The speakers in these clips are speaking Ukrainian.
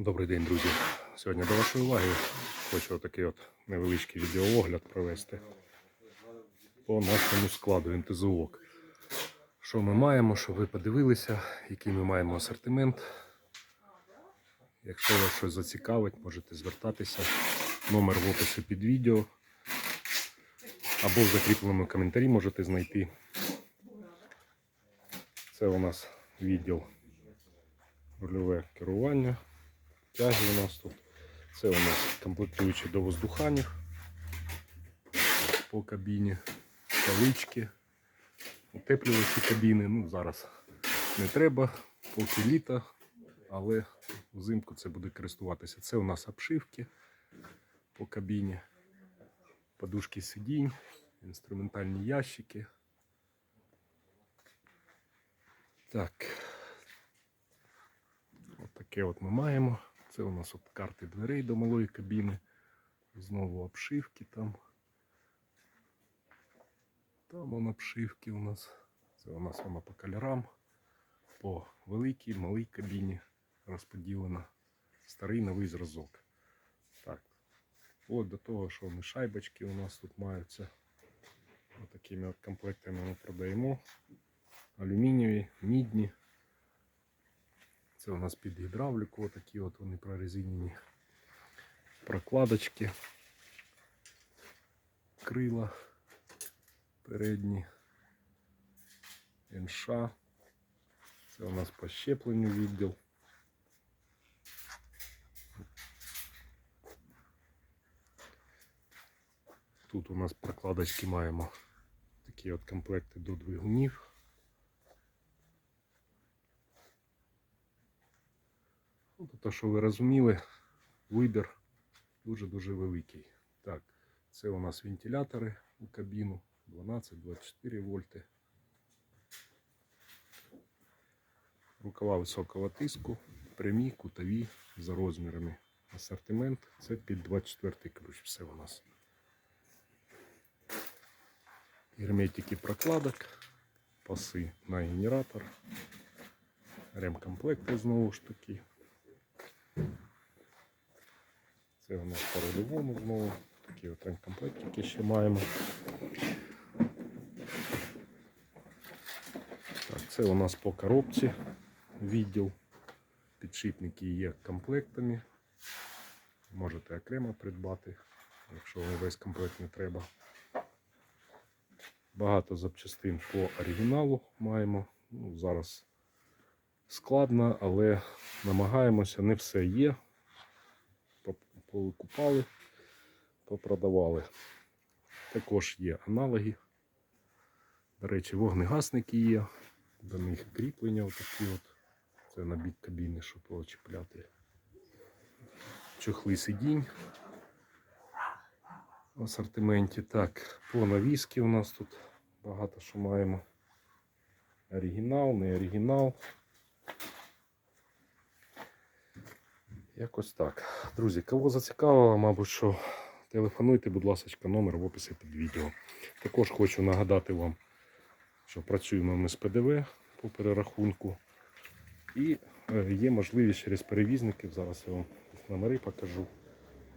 Добрий день, друзі. Сьогодні до вашої уваги хочу такий от невеличкий відеоогляд провести по нашому складу МТЗОК. Що ми маємо, щоб ви подивилися, який ми маємо асортимент. Якщо вас щось зацікавить, можете звертатися. Номер в описі під відео. Або в закріпленому коментарі можете знайти. Це у нас відділ рульове керування. Тяги у нас тут. Це у нас комплектуючі до воздуханів по кабіні, кавички, утеплювачі кабіни. Ну, зараз не треба, поки літо, але взимку це буде користуватися. Це у нас обшивки по кабіні, подушки сидінь, інструментальні ящики. Так. От таке от ми маємо. Це у нас от карти дверей до малої кабіни. Знову обшивки там. Там вон обшивки у нас. Це у нас воно по кольорам. По великій, малій кабіні розподілено. Старий новий зразок. Так. От до того, що ми шайбочки у нас тут маються. Ось такими от комплектами ми продаємо. Алюмінієві, мідні. Це у нас під гідравліку, отакі от вони прорезинені прокладочки, крила передні, НШ. Це у нас по щепленню відділ. Тут у нас прокладочки маємо такі от комплекти до двигунів. Ну, Тобто, що ви розуміли, вибір дуже-дуже великий. Так, це у нас вентилятори у кабіну 12-24 вольти. Рукава високого тиску, прямі, кутові за розмірами. Асортимент це під 24 ключ. Все у нас. Герметики прокладок, паси на генератор, ремкомплекти знову ж таки. Це у нас по рульовому знову. Такі от ремкомплектики ще маємо. Так, це у нас по коробці відділ. Підшипники є комплектами. Можете окремо придбати, якщо вам весь комплект не треба. Багато запчастин по оригіналу маємо. Ну, зараз складно, але намагаємося, не все є. Повикупали, попродавали. Також є аналоги. До речі, вогнегасники є. До них кріплення отакі от. Це на бік кабіни, щоб почіпляти. Чохли сидінь в асортименті. Так, по навіски у нас тут багато що маємо. Оригінал, не оригінал. Якось так. Друзі, кого зацікавило, мабуть, що телефонуйте, будь ласка, номер в описі під відео. Також хочу нагадати вам, що працюємо ми з ПДВ по перерахунку. І е, є можливість через перевізників, зараз я вам номери покажу,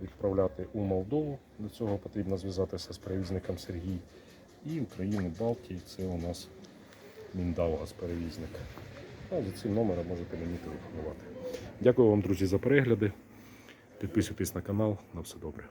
відправляти у Молдову. До цього потрібно зв'язатися з перевізником Сергій. І України Балтії це у нас Міндаугас перевізник. А за цим номером можете мені телефонувати. Дякую вам, друзі, за перегляди. Підписуйтесь на канал. На все добре.